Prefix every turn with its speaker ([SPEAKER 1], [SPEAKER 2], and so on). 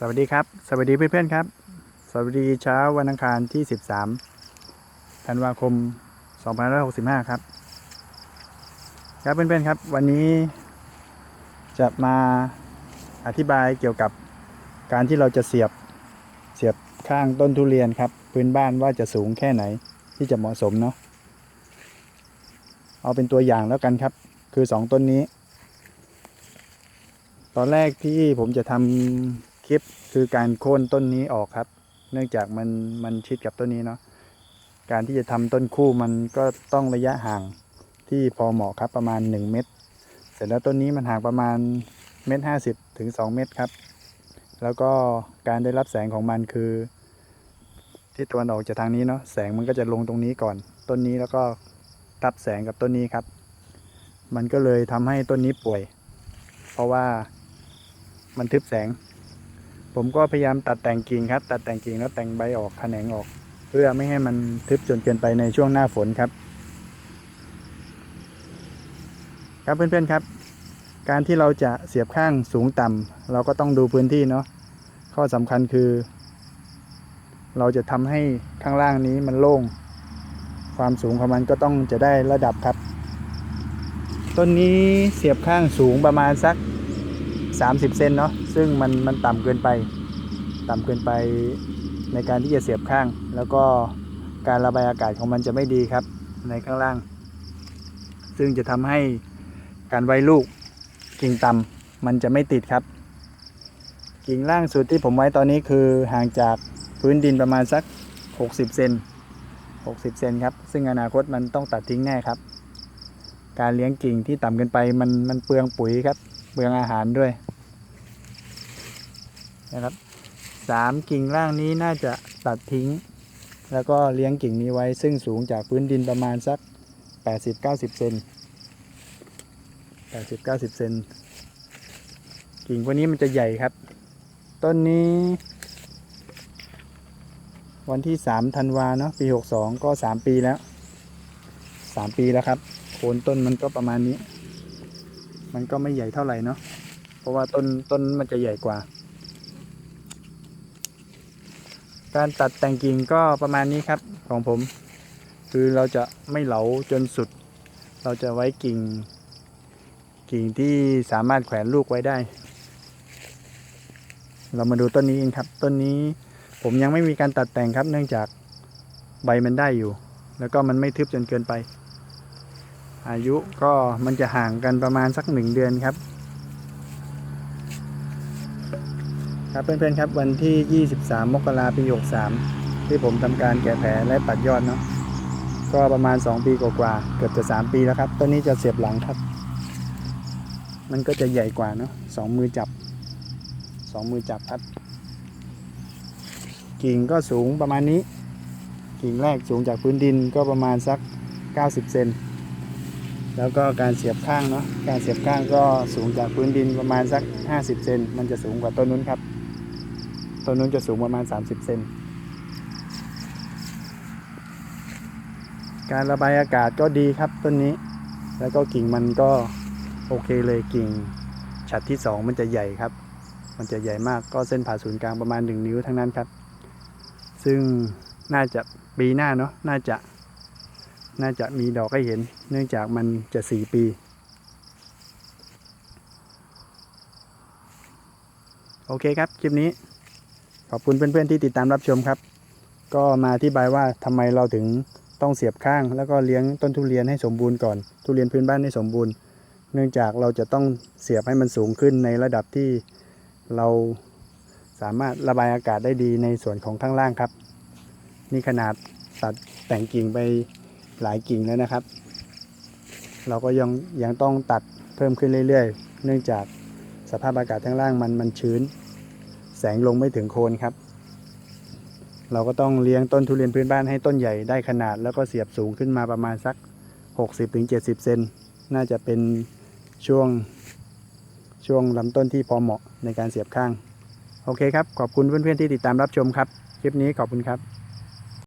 [SPEAKER 1] สวัสดีครับ สวัสดีเพื่อนๆครับ สวัสดีเช้าวันอังคารที่ 13 ธันวาคม 2565 ครับ ครับเพื่อนๆครับ วันนี้จะมาอธิบายเกี่ยวกับการที่เราจะเสียบเสียบข้างต้นทุเรียนครับ พื้นบ้านว่าจะสูงแค่ไหนที่จะเหมาะสมเนาะเอาเป็นตัวอย่างแล้วกันครับ คือ 2 ต้นนี้ ตอนแรกที่ผมจะทำ คลิปคือการโค่นต้นนี้ออกครับ เนื่องจากมันมันชิดกับต้นนี้เนาะการที่จะทำต้นคู่มันก็ต้องระยะห่างที่พอเหมาะครับประมาณ 1 เมตร เสร็จแล้วต้นนี้มันห่างประมาณเมตรห้าสิบถึง2เมตรครับ แล้วก็การได้รับแสงของมันคือที่ตะวันออกจากทางนี้เนาะแสงมันก็จะลงตรงนี้ก่อน ต้นนี้แล้วก็ทับแสงกับต้นนี้ครับ มันก็เลยทำให้ต้นนี้ป่วย เพราะว่ามันทึบแสง ผมก็พยายามตัดแต่งกิ่งครับ ตัดแต่งกิ่งแล้วแต่งใบออกแขนงออก เพื่อไม่ให้มันทึบจนเกินไปในช่วงหน้าฝนครับ ครับเพื่อนๆครับ การที่เราจะเสียบข้างสูงต่ำเราก็ต้องดูพื้นที่เนาะข้อสำคัญคือ เราจะทำให้ข้างล่างนี้มันโล่ง ความสูงของมันก็ต้องจะได้ระดับครับ ต้นนี้เสียบข้างสูงประมาณสัก 30 เซนเนาะซึ่งมันมันต่ำเกินไป ต่ำเกินไปในการที่จะเสียบข้าง แล้วก็การระบายอากาศของมันจะไม่ดีครับในข้างล่าง ซึ่งจะทำให้การไว้ลูกกิ่งต่ำมันจะไม่ติดครับ กิ่งล่างสุดที่ผมไว้ตอนนี้คือห่างจากพื้นดินประมาณสัก 60 เซน60 เซนครับ ซึ่งอนาคตมันต้องตัดทิ้งแน่ครับ การเลี้ยงกิ่งที่ต่ำเกินไปมันมันเปลืองปุ๋ยครับ เปลืองอาหารด้วย นะครับสามกิ่งล่างนี้น่าจะตัดทิ้ง แล้วก็เลี้ยงกิ่งนี้ไว้ซึ่งสูงจากพื้นดินประมาณสัก 80-90 เซน80-90 เซนกิ่งพวกนี้มันจะใหญ่ครับ ต้นนี้ วันที่3ธันวาเนาะปี 62 ก็ 3 ปีแล้ว 3 ปีแล้วครับ โคนต้นมันก็ประมาณนี้ มันก็ไม่ใหญ่เท่าไหร่เนาะเพราะว่าต้นต้นมันจะใหญ่กว่า การตัดแต่งกิ่งก็ประมาณนี้ครับของผม คือเราจะไม่เหลาจนสุด เราจะไว้กิ่ง กิ่งที่สามารถแขวนลูกไว้ได้ เรามาดูต้นนี้กันครับ ต้นนี้ผมยังไม่มีการตัดแต่งครับ เนื่องจากใบมันได้อยู่ แล้วก็มันไม่ทึบจนเกินไป อายุก็มันจะห่างกันประมาณสักหนึ่งเดือนครับ ครับเพื่อนๆครับวันที่ 23 มกราปี 63 ที่ผมทำการแกะแผลและปัดยอดเนาะก็ประมาณ 2 ปีกว่าๆเกือบจะ 3 ปีแล้วครับต้นนี้จะเสียบหลังครับ มันก็จะใหญ่กว่าเนาะสองมือจับสองมือจับครับ กิ่งก็สูงประมาณนี้ กิ่งแรกสูงจากพื้นดินก็ประมาณสัก 90 เซนแล้วก็การเสียบข้างเนาะ การเสียบข้างก็สูงจากพื้นดินประมาณสัก 50 เซน มันจะสูงกว่าต้นนู้นครับ ต้นนู้นจะสูงประมาณ 30 เซน การระบายอากาศก็ดีครับต้นนี้ แล้วก็กิ่งมันก็โอเคเลยกิ่งฉัดที่ 2 มันจะใหญ่ครับ มันจะใหญ่มากก็เส้นผ่าศูนย์กลางประมาณ 1 นิ้วทั้งนั้นครับ ซึ่งน่าจะปีหน้าเนาะ น่าจะ น่าจะมีดอกให้เห็น เนื่องจากมันจะสี่ปีโอเคครับ คลิปนี้ ขอบคุณเพื่อนๆที่ติดตามรับชมครับ ก็มาอธิบายว่าทำไมเราถึงต้องเสียบข้าง แล้วก็เลี้ยงต้นทุเรียนให้สมบูรณ์ก่อน ทุเรียนพื้นบ้านให้สมบูรณ์ เนื่องจากเราจะต้องเสียบให้มันสูงขึ้นในระดับที่เราสามารถระบายอากาศได้ดีในส่วนของข้างล่างครับ นี่ขนาดตัดแต่งกิ่งไปหลายกิ่งแล้วนะครับ เราก็ยังยังต้องตัดเพิ่มขึ้นเรื่อยๆ เนื่องจากสภาพอากาศข้างล่างมันมันชื้น แสงลงไม่ถึงโคนครับ เราก็ต้องเลี้ยงต้นทุเรียนพื้นบ้านให้ต้นใหญ่ได้ขนาด แล้วก็เสียบสูงขึ้นมาประมาณสัก 60-70 เซนน่าจะเป็นช่วงช่วงลำต้นที่พอเหมาะในการเสียบข้าง โอเคครับ ขอบคุณเพื่อนๆที่ติดตามรับชมครับ คลิปนี้ขอบคุณครับ